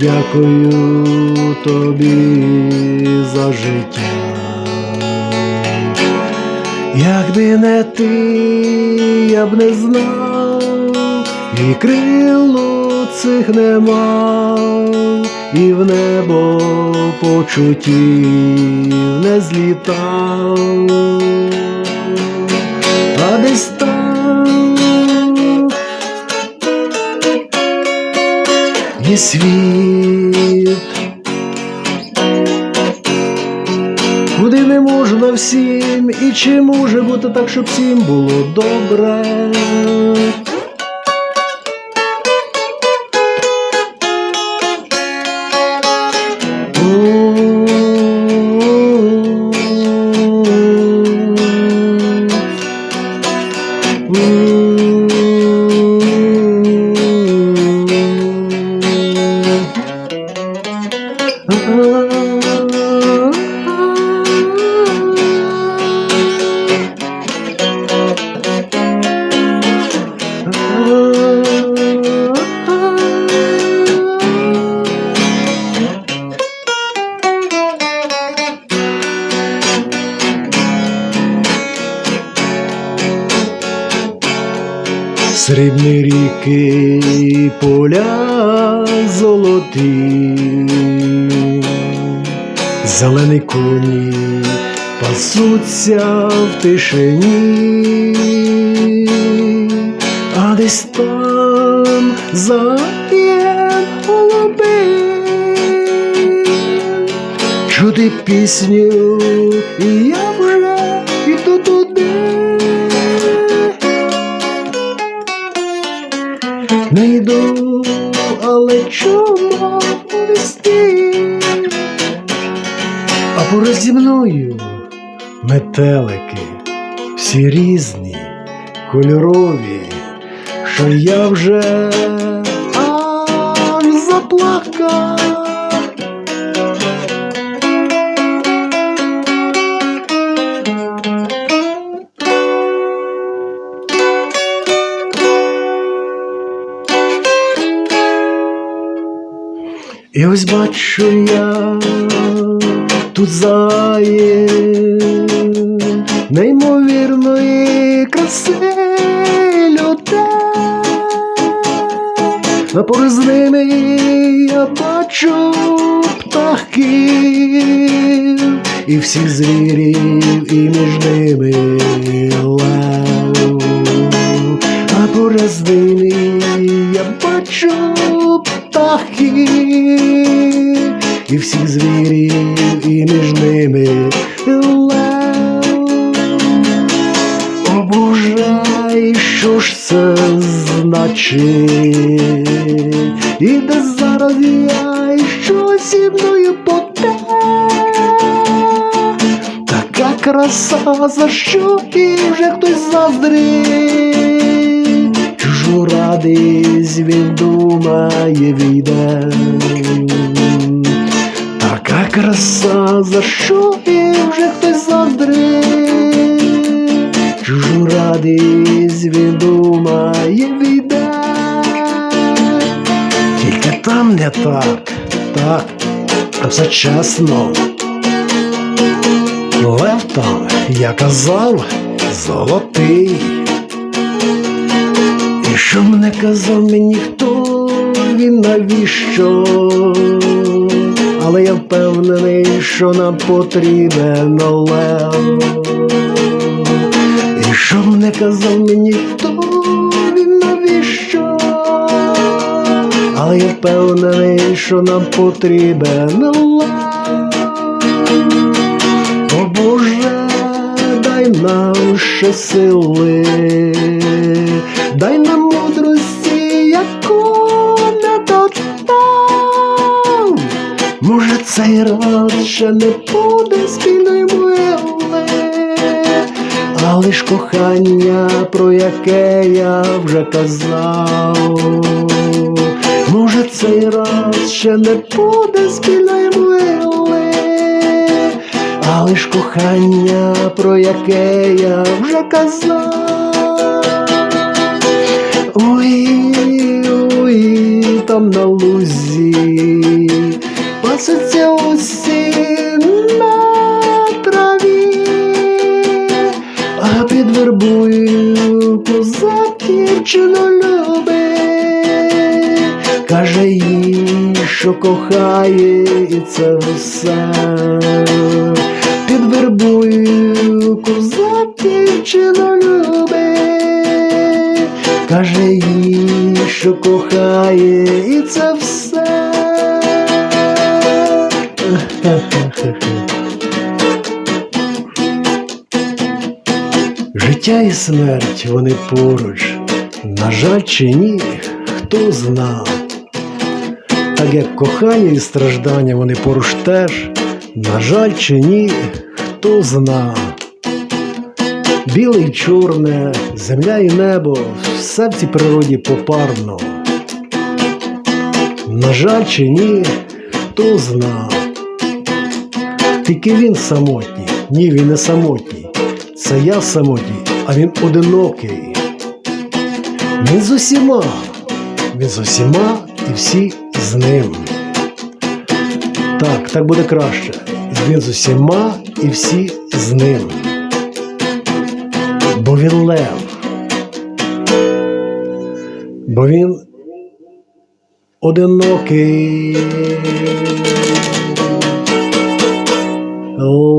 дякую тобі за життя. Якби не ти, я б не знав, і крило цих нема, і в небо почуттів не злітав, а десь світ. Куди не можна всім, і чи може бути так, щоб всім було добре? Срібні ріки, поля золоті, зелені коні пасуться в тишині, а десь там заєм голуби, чути пісню, і я зі мною метелики, всі різні, кольорові, що я вже аж заплакав. І ось бачу я тут зає неймовірної краси людей. А поруч з ними я бачу птахів і всіх звірів, і між ними лев. А поруч з ними я бачу птахів і всіх звірів, і між ними лев. О Боже, і що ж це значить? І де зараз я, і зі мною поте? Така краса, за що і вже хтось заздрить, чужу радість він думає війде. Краса, за що і вже хтось заздрить, чужу радість він думає війде. Тільки там не так, так, та все чесно. Лев там, я казав, золотий. І що б не казав мені хто він навіщо? Але я впевнений, що нам потрібен лев. І що б не казав мені хто він навіщо? Але я впевнений, що нам потрібен лев. О Боже, дай нам ще сили, дай нам Може, цей раз ще не буде спільної мили, а лиш кохання, про яке я вже казав. Може, цей раз ще не буде спільної мили, але ж кохання, про яке я вже казав. Ой, ой, там на лузі паситься осінь на траві, а під вербою козак дівчину любить, каже їй, що кохає, і це все. Під вербою козак дівчину любить, каже їй, що кохає, і це все. Життя і смерть вони поруч, на жаль чи ні, хто знав. Так як кохання і страждання вони поруч теж, на жаль чи ні, хто знав. Біле й чорне, земля і небо, все в цій природі попарно. На жаль чи ні, хто знав. Тільки він самотній, ні, він не самотній. Це я самотній, а він одинокий. Він з усіма, він з усіма і всі з ним. Так, так буде краще. Він з усіма і всі з ним. Бо він лев. Бо він одинокий. Лев.